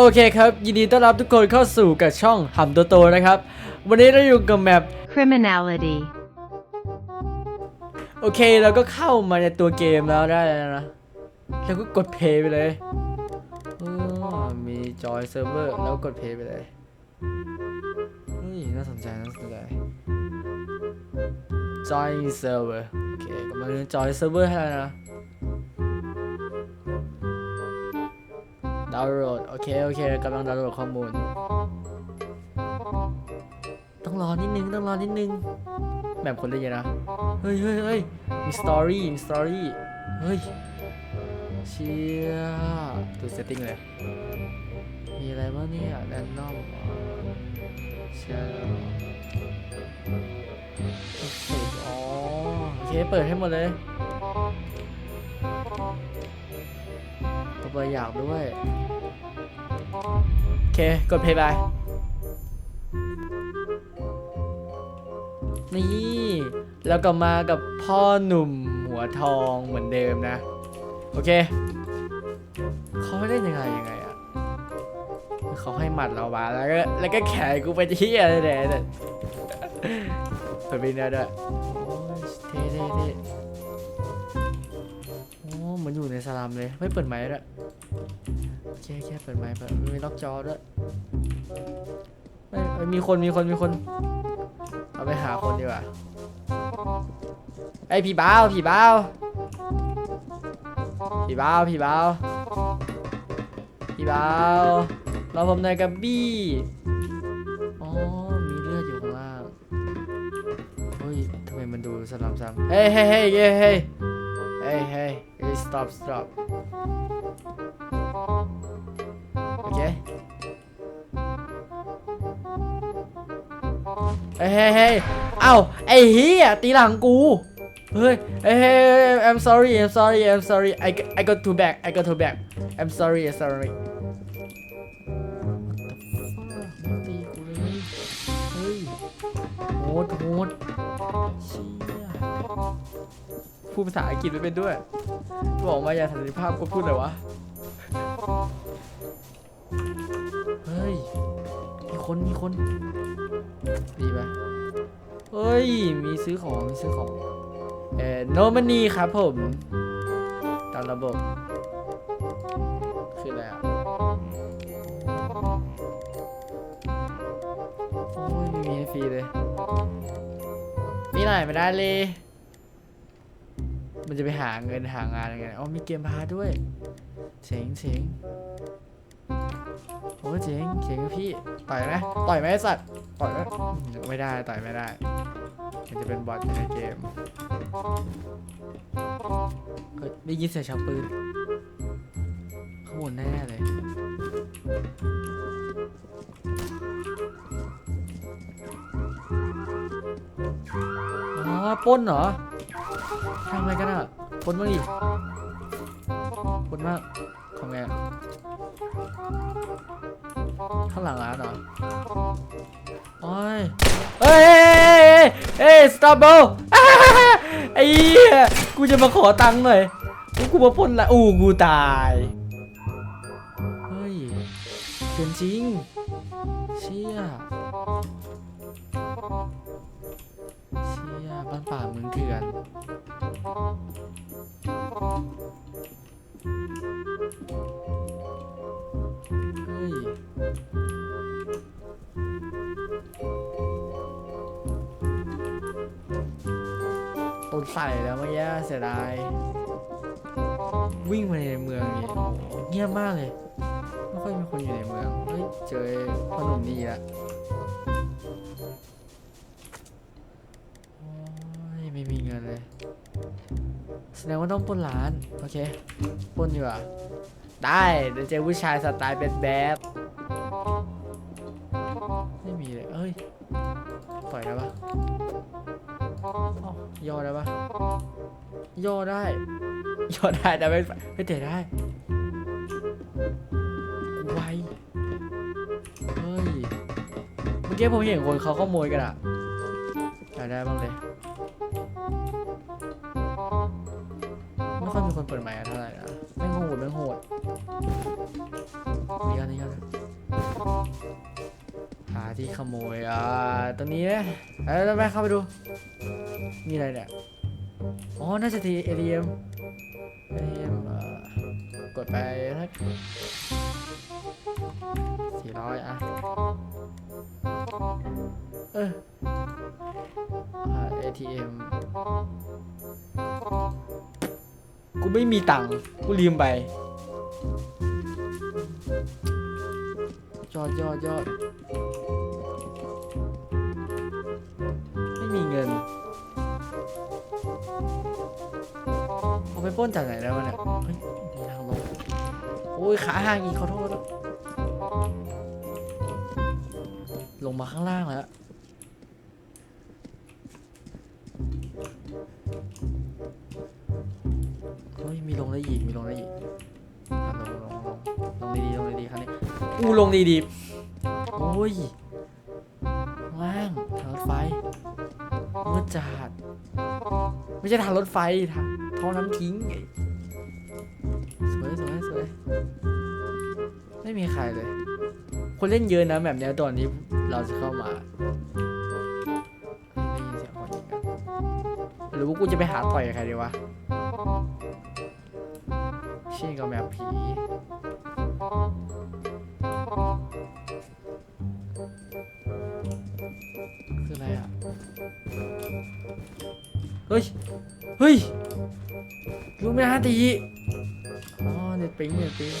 โอเคครับ ยินดีต้อนรับทุกคนเข้าสู่กับช่องหำโตโตนะครับ วันนี้เราอยู่กับแมป Criminality. โอเคเราก็เข้ามาในตัวเกมแล้วได้แล้วนะแล้วก็กดเพย์ไปเลยอ๋อมีจอยเซิร์ฟเวอร์แล้วก็กดเพย์ไปเลยเฮ้ยน่าสนใจน่าสนใจ join server โอเคกำลังจอยเซิร์ฟเวอร์ให้แล้วนะ ดาวน์โหลด โอเค โอเคกำลังดาวน์โหลดข้อมูล ต้องรอนิดนึง ต้องรอนิดนึง แบบคนเล่นเยอะนะ เฮ้ยเฮ้ยเฮ้ยมีสตอรี่ มีสตอรี่ เฮ้ย เชี่ยดูเซตติ้งเลย มีอะไรบ้างเนี่ยแรนดอมเชี่ยโอเคอ๋อโอเค เปิดให้หมดเลย ตัวเปิดอยากด้วยโอเค กดเพย์ไปนี่ แล้วก็มากับพ่อหนุ่มหัวทองเหมือนเดิมนะ โอเค เขาไม่ได้ยังไงยังไงอะเขาให้หมัดเรามาแล้วก็แล้วก็แขนกูไปที่อะไรเนี่ยเปิดบินได้ด้วยโอ้ยเท่เท่เท่โอ้เหมือนอยู่ในสลามเลย ไม่เปิดไมค์ด้วย แค่แค่เปิดไมค์แบบมีล็อกจอด้วยไม่มีคนมีคนมีคน เอาไปหาคนดีกว่าไอผีบ้าวผีบ้าผีบ้าผีบ้าผีบ้าเราผมนายกับบี้อ๋อมีเลือดอยู่ข้างล่างเฮ้ยทำไมมันดูสลัมซ้ำเฮ้ยเฮ้ยเฮ้ยเฮ้ยเฮ้ยเฮ้ย stop stop เฮ้ยเฮ้ยเอ้าไอ้เฮียตีหลังกูเฮ้ยเฮ้ย I'm sorry I'm sorry I'm sorry I I got to back I got to back I'm sorry I'm sorry ตีกูเลยเฮ้ยโหดโหดเชี่ยพูดภาษาอังกฤษไม่เป็นด้วย บอกมาอย่าสันติภาพกูพูดเลยวะ เฮ้ย มีคน มีคน ดีไหมเฮ้ย มีซื้อของ มีซื้อของ เอ่อ โนมันนี่ครับผม ตามระบบ คืออะไรอะโอ้ยไม่มีให้ฟรีเลย มีหน่อยไม่ได้เลย มันจะไปหาเงินหางานยังไง อ๋อ มีเกมพาด้วยเจ๋งเจ๋ง โอ้เจ๋งเจ๋งพี่ต่อยไหมต่อยไหมสัตว์ต่อยไหมไม่ได้ต่อยไม่ได้ มันจะเป็นบอทในเกมเฮ้ยได้ยินเสียงชักปืนข้างบนแน่เลยอ๋อป้นเหรอทำอะไรกันอะป้นมาดิป้นมากทำไง ข้างหลังร้านเหรอโอ้ยเฮ้ยเฮ้ยเฮ้ยสตาร์เบลไอ้เหี้ยกูจะมาขอตังค์หน่อยกูกูมาปล้นละอู้กูตาย เฮ้ยเกินจริง เชี่ย เชี่ยบ้านป่ามืองเถื่อน ยตุนใส่แล้วเมื่อกี้เสียดาย วิ่งมาในเมืองนี่เงียบมากเลย ไม่ค่อยมีคนอยู่ในเมือง เฮ้ย เจอพ่อหนุ่มนี่ละไม่มีเงินเลย แสดงว่าต้องปนร้าน โอเคปล้นดีกว่า ได้เดี๋ยวเจอผู้ชายสไตล์แบดแบดไม่มีเลยเอ้ย ต่อยได้ปะย่อได้ปะย่อได้ ย่อได้แต่ไม่ไม่เตะได้ไวเฮ้ย เมื่อกี้ผมเห็นคนเขาขโมยกันอะอยากได้บ้างเลยไม่ค่อยมีคนเปิดไมค์อะเท่าไหร่นะไม่โหดไม่โหด มีกันนี่กันที่ขโมย อ่าตรงนี้นะเอ้ยไปเข้าไปดู มีอะไรเนี่ย อ๋อ น่าจะที ATM ATM เอ่อกดไปสักสี่ร้อยอะ เอออ่า ATM กูไม่มีตังค์ กูลืมไป อดยอดยอดไม่มีเงินเอาไปป้นจากไหนแล้ววะเนี่ยเฮ้ยมีทางลงโอ้ยขาห่างอีกขอโทษลงมาข้างล่างแล้วเฮ้ยมีลงได้อีกมีลงได้อีกอะลงลงลงลงดีๆลงดีๆครั้งนี้ อู้ลงดีๆโอ้ยข้างล่างทางรถไฟมืดจัดไม่ใช่ทางรถไฟทางท่อน้ำทิ้งไอ้สวยสวยสวยไม่มีใครเลย คนเล่นเยอะนะแบบนี้ตอนนี้เราจะเข้ามาได้ยินเสียงคนยิงกันหรือว่ากูจะไปหาต่อยกับใครดีวะชี่กับแบบผี เฮ้ย เฮ้ยลูกไม่นาตีอ๋อเน็ตปิงเน็ตปิง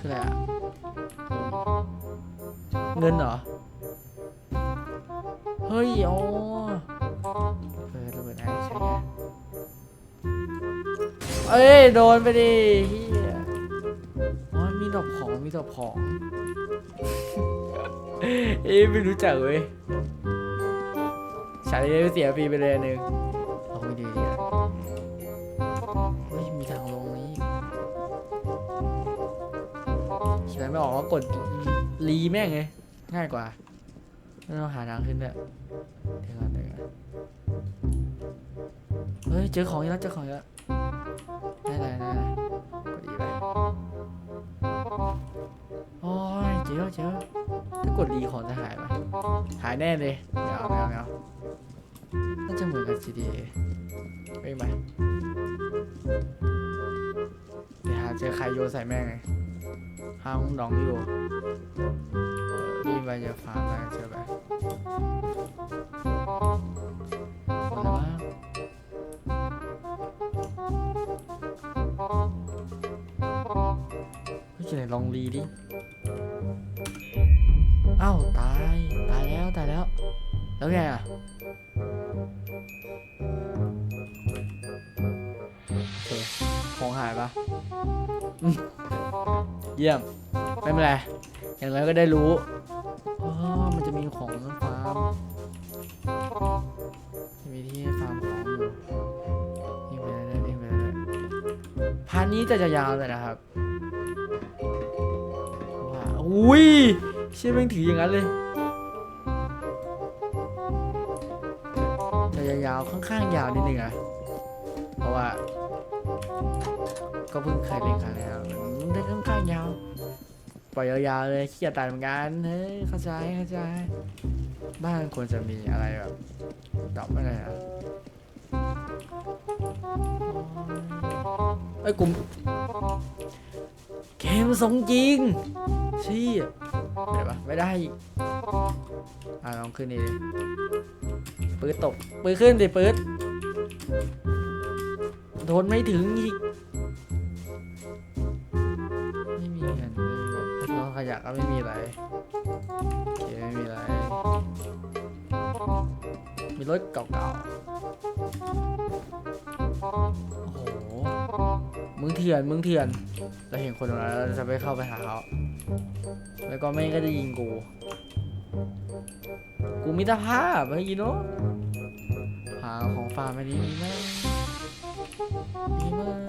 คืออะไรอะเงินเหรอ เฮ้ยอ๋อเออระเบิดไอ้ใช่ไงเอ้ย โดนไปดิเฮียอ๋อมีดอกของ มีดอกของ เอ้ยไม่รู้จักเว้ย ใช้เสียฟรีไปเลยอันหนึงเอาไม่ดีดีอะเฮ้ยมีทางลงนี้คิดอะไรไม่ออกก็กดรีแม่งไงง่ายกว่าไม่ต้องหาทางขึ้นด้วยเดี๋ยวก่อนเดี๋ยวก่อนเฮ้ยเจอของอีกแล้วเจอของอีกแล้วได้ได้ได้ได้กดอีไปโอ้ยเจอเจอถ้ากดรีของจะหายปะหายแน่เลยไม่เอาไม่เอาไม่เอา น่าจะเหมือนกับ GTA ไม่ไหมเดี๋ยวหาเจอใครโยนใส่แม่งไงห้างดองอยู่เออรีบไปจะฟาร์มไปเจอไปหมดแล้วมั้งไหนลองรีดิเอ้าตาย ตายแล้ว ตายแล้ว แล้วไงอะายปะเยี่ยม ไม่เป็นไร อย่างไรก็ได้รู้อ๋อมันจะมีของฟาร์มจะมีที่ฟาร์มของอยู่วิ่ไปเรื่อยๆวิ่ไปเรื่อยพาร์ทนี้จะจะยาวเลยนะครับว้าวอุ้ยเชื่อแม่งถืออย่างนั้นเลยจะยาวๆค่อนข้างยาวนิดนึงอะเพราะว่า ก็เพิ่งเคยเล่นครั้งแรกมันได้ค่อนข้างยาว ปล่อยยาวๆเลยขี้เกียจตัดเหมือนกัน เฮ้ย เข้าใจ เข้าใจ บ้านควรจะมีอะไรแบบดอกอะไรอะเอ้ยกลุ่มเกมสงจริงชี้ไม่ได้ปะไม่ได้อีกอะลองขึ้นดิปืดตกปืดขึ้นดิปืดโดนไม่ถึงอีก ยะก็ไม่มีอะไรโอเคไม่มีอะไร มีรถเก่าๆ โอ้โห มึงเถื่อน มึงเถื่อน เราเห็นคนตรงนั้นเราจะไปเข้าไปหาเขา แล้วก็ไม่ก็จะยิงกู กูมิตรภาพเฮ้ยโนหาของฟาร์มอันนี้มีไหมมีไหม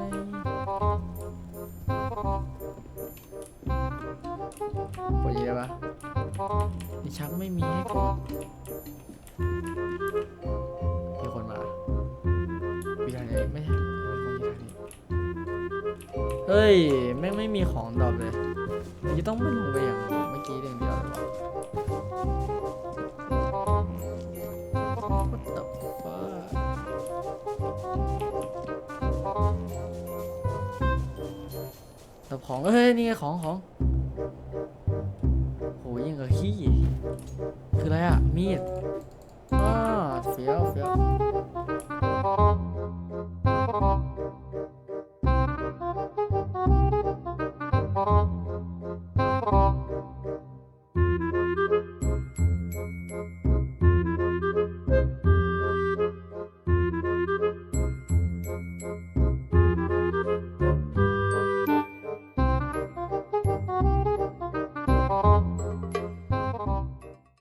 ปล่อยเยอะปะไอช้างไม่มีให้กดมีคนมาวิธีนี้ไม่ใช่มีคนวิธีนี้เฮ้ยแม่งไม่มีของดรอปเลยยี่ต้องไม่ลงไปอย่างเมื่อกี้อย่างเดียวเลยของเฮ้ยนี่ไงของของ ยิ่งกับขี้ คืออะไรอะมีดอ้าเฟี้ยวเฟี้ยว